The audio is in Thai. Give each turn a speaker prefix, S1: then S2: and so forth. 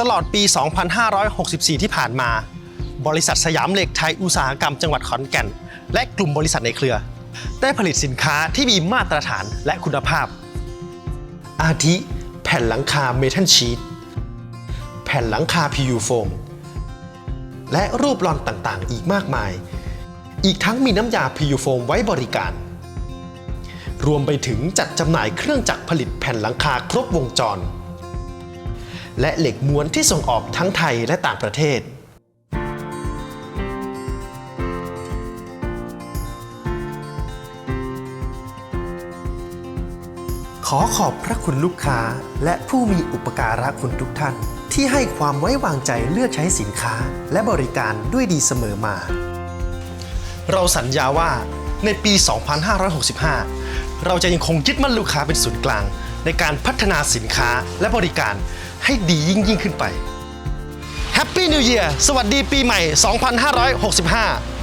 S1: ตลอดปี 2564 ที่ผ่านมา บริษัทสยามเหล็กไทยอุตสาหกรรมจังหวัดขอนแก่น และกลุ่มบริษัทในเครือ ได้ผลิตสินค้าที่มีมาตรฐานและคุณภาพ อาทิ แผ่นหลังคาเมทัลชีตแผ่นหลังคา PU โฟมและรูปลอนต่างๆ อีกมากมาย อีกทั้งมีน้ำยา PU โฟมไว้บริการ รวมไปถึงจัดจำหน่ายเครื่องจักรผลิตแผ่นหลังคาครบวงจร และเหล็กม้วนที่ส่งออกทั้งไทยและต่างประเทศ ขอขอบพระคุณลูกค้าและผู้มีอุปการะคุณทุกท่าน ที่ให้ความไว้วางใจเลือกใช้สินค้าและบริการด้วยดีเสมอมา เราสัญญาว่าในปี 2565 เราจะยังคงยึดมั่นลูกค้าเป็นศูนย์กลาง ในการพัฒนาสินค้าและบริการ ให้ดียิ่งยิ่งขึ้นไป Happy New Year สวัสดีปีใหม่ 2565